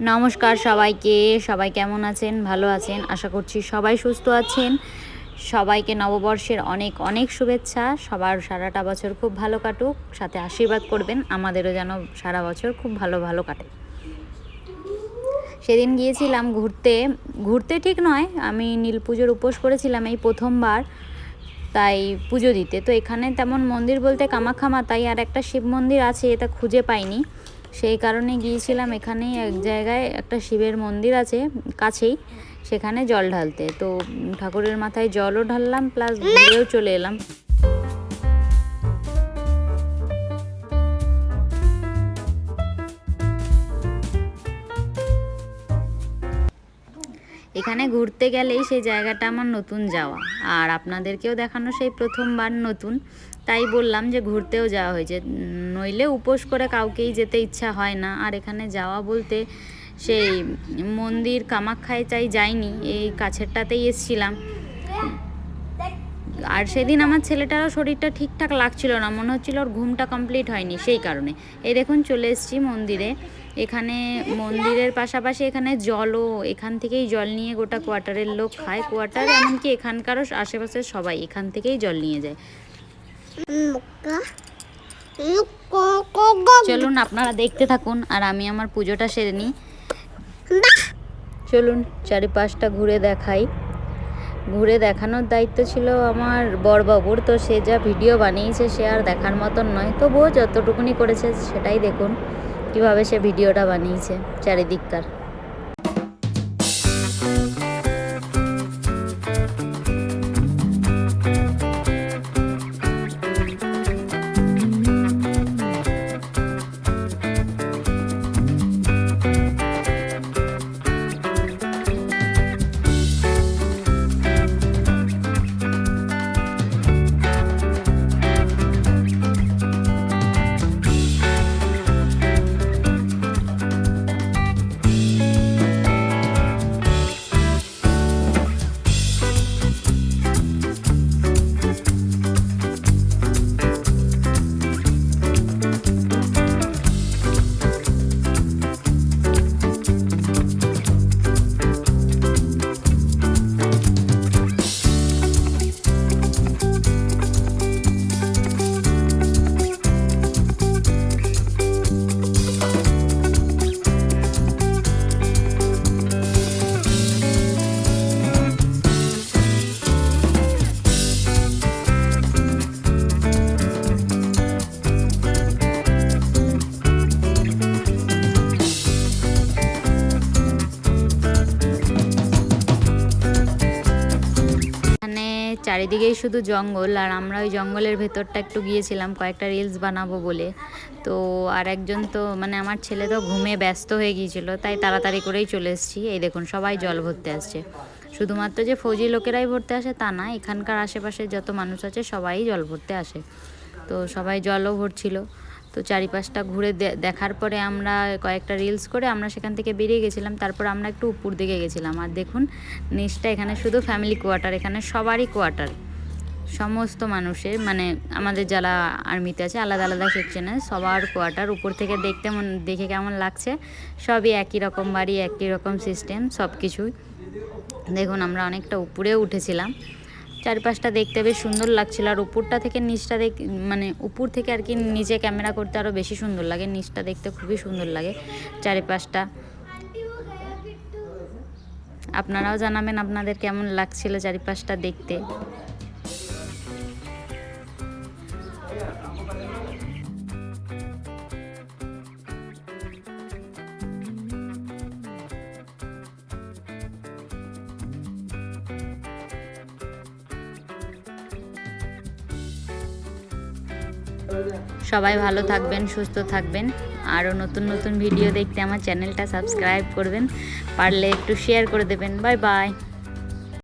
নমস্কার সবাইকে। সবাই কেমন আছেন? ভালো আছেন? আশা করছি সবাই সুস্থ আছেন। সবাইকে নববর্ষের অনেক অনেক শুভেচ্ছা। সবার সারাটা বছর খুব ভালো কাটুক। সাথে আশীর্বাদ করবেন। আমাদেরও যেন সারা বছর খুব ভালো ভালো কাটে। সেদিন গিয়েছিলাম ঘুরতে। ঘুরতে ঠিক নয়, আমি নীল পুজোর উপোস করেছিলাম এই প্রথমবার। তাই পুজো দিতে। তো এখানে তেমন মন্দির বলতে কামাখ্যা মাতাই আর একটা শিব মন্দির আছে, এটা খুঁজে পাইনি। সেই কারণে গিয়েছিলাম এখানেই এক জায়গায় একটা শিবের মন্দির আছে কাছেই, সেখানে জল ঢালতে। তো ঠাকুরের মাথায় জলও ঢাললাম প্লাস ঘুরেও চলে এলাম। এখানে ঘুরতে গেলেই সেই জায়গাটা আমার নতুন যাওয়া। আর আপনাদেরকেও দেখানো সেই প্রথমবার নতুন। তাই বললাম যে ঘুরতেও যাওয়া হয়েছে। নইলে উপোস করে কাউকেই যেতে ইচ্ছা হয় না। আর এখানে যাওয়া বলতে সেই মন্দির কামাখ্যায় চাই যাইনি, এই কাছেরটাতেই এসছিলাম। আর সেদিন আমার ছেলেটারও শরীরটা ঠিকঠাক লাগছিল না মনে হচ্ছিল ওর ঘুমটা কমপ্লিট হয়নি সেই কারণে। এই দেখুন চলে এসেছি মন্দিরে। এখানে মন্দিরের পাশাপাশি এখানে জলও এখান থেকেই জল নিয়ে গোটা কোয়ার্টারের লোক খায়। কোয়ার্টার এমনকি এখানকারও আশেপাশের সবাই এখান থেকেই জল নিয়ে যায়। চলুন আপনারা দেখতে থাকুন আর আমি আমার পুজোটা সেরে নিই। চলুন চারিপাশটা ঘুরে দেখাই। ঘুরে দেখানোর দায়িত্ব ছিল আমার বরবাবুর। তো সে যা ভিডিও বানিয়েছে সে আর দেখার মতন নয়। তবুও যতটুকুনি করেছে সেটাই দেখুন, কীভাবে সে ভিডিওটা বানিয়েছে, চারিদিককার। চারিদিকেই শুধু জঙ্গল, আর আমরা ওই জঙ্গলের ভেতরটা একটু গিয়েছিলাম, কয়েকটা রিলস বানাবো বলে। তো আর একজন তো মানে আমার ছেলে তো ঘুমে ব্যস্ত হয়ে গিয়েছিল, তাই তাড়াতাড়ি করেই চলে এসেছি। এই দেখুন, সবাই জল ভরতে আসছে। শুধুমাত্র যে ফৌজি লোকেরাই ভরতে আসে তা না, এখানকার আশেপাশে যত মানুষ আছে সবাই জল ভরতে আসে। তো সবাই জলও ভরছিল। তো চারিপাশটা ঘুরে দেখার পরে আমরা কয়েকটা রিলস করে আমরা সেখান থেকে বেরিয়ে গেছিলাম। তারপর আমরা একটু উপর দিকে গেছিলাম। আর দেখুন, নিচটা এখানে শুধু ফ্যামিলি কোয়ার্টার এখানে সবারই কোয়ার্টার সমস্ত মানুষের মানে আমাদের যারা আর্মিতে আছে, আলাদা আলাদা সেকশনে সবার কোয়ার্টার উপর থেকে দেখতে মন, দেখে কেমন লাগছে? সবই একই রকম বাড়ি, একই রকম সিস্টেম সব কিছুই দেখুন, আমরা অনেকটা উপরে উঠেছিলাম। চারপাশটা দেখতে বেশ সুন্দর লাগছিল। আর উপরটা থেকে নিচটা দেখ মানে উপর থেকে আর কি নিজে ক্যামেরা করতে আরও বেশি সুন্দর লাগে। নিচটা দেখতে খুবই সুন্দর লাগে চারিপাশটা। আপনারাও জানাবেন আপনাদের কেমন লাগছিল চারিপাশটা দেখতে। সবাই ভালো থাকবেন, সুস্থ থাকবেন। আরও নতুন নতুন ভিডিও দেখতে আমার চ্যানেলটা সাবস্ক্রাইব করবেন। পারলে একটু শেয়ার করে দেবেন। Bye bye